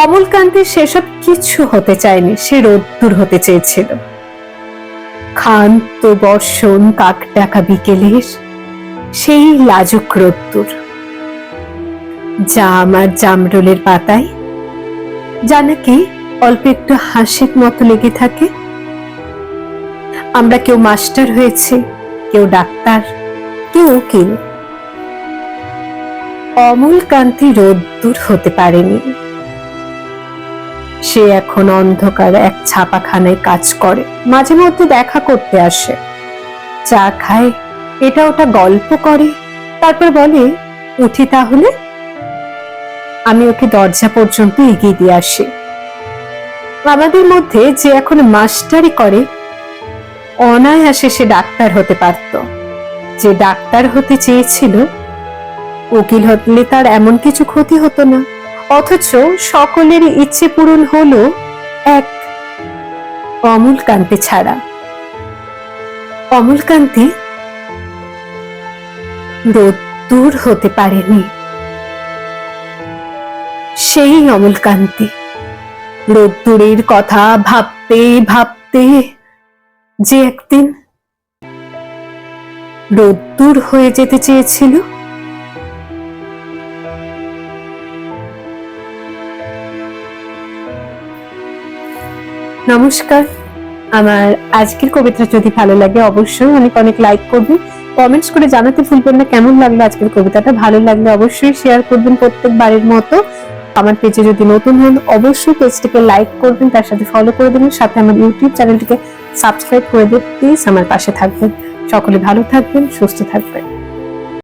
অমলকান্তি সেসব কিছু হতে চায়নি, সে রোদ্দুর হতে চেয়েছিল। ক্ষান্ত বর্ষণ, কাক ডাকা বিকেলের, সেই লাজুক রোদ্দুর যা আমার জামরুলের পাতায় যা নাকি অল্প একটু হাসির মতো লেগে থাকে। আমরা কেউ মাস্টার হয়েছে, কেউ ডাক্তার, কেউ উকিল। অমলকান্তি রোদ্দুর হতে পারেনি। সে এখন অন্ধকার এক ছাপাখানায় কাজ করে। মাঝে মধ্যে দেখা করতে আসে। চা খায়। এটা ওটা গল্প করে। তারপর বলে, উঠি তাহলে। আমি ওকে দরজা পর্যন্ত এগিয়ে দিয়ে আসি। আমাদের মধ্যে যে এখন মাস্টারি করে, অনায়াসে সে ডাক্তার হতে পারত। যে ডাক্তার হতে চেয়েছিল, উকিল হলে তার এমন কিছু ক্ষতি হতো না। অথচ সকলের ইচ্ছে পূরণ হলো এক অমলকান্তি ছাড়া। অমলকান্তি রোদ্দুর হতে পারেনি। সেই অমলকান্তি রোদ্দুরের কথা ভাবতে ভাবতে যে একদিন রোদ্দুর হয়ে যেতে চেয়েছিল নমস্কার। আমার আজকের কবিতা যদি ভালো লাগে, অবশ্যই অনেক অনেক লাইক করবেন। কমেন্টস করে জানাতে ভুলবেন না, কেমন লাগল আজকের কবিতাটা? ভালো লাগলে অবশ্যই শেয়ার করবেন প্রত্যেকবারের মতো। আমার পেজে যদি নতুন হন, অবশ্যই পেজটিকে লাইক করবেন, তার সাথে ফলো করে দেবেন। সাথে আমার ইউটিউব চ্যানেলটিকে সাবস্ক্রাইব করে দেবেন। প্লিজ আমার পাশে থাকবেন। সকলে ভালো থাকবেন, সুস্থ থাকবেন।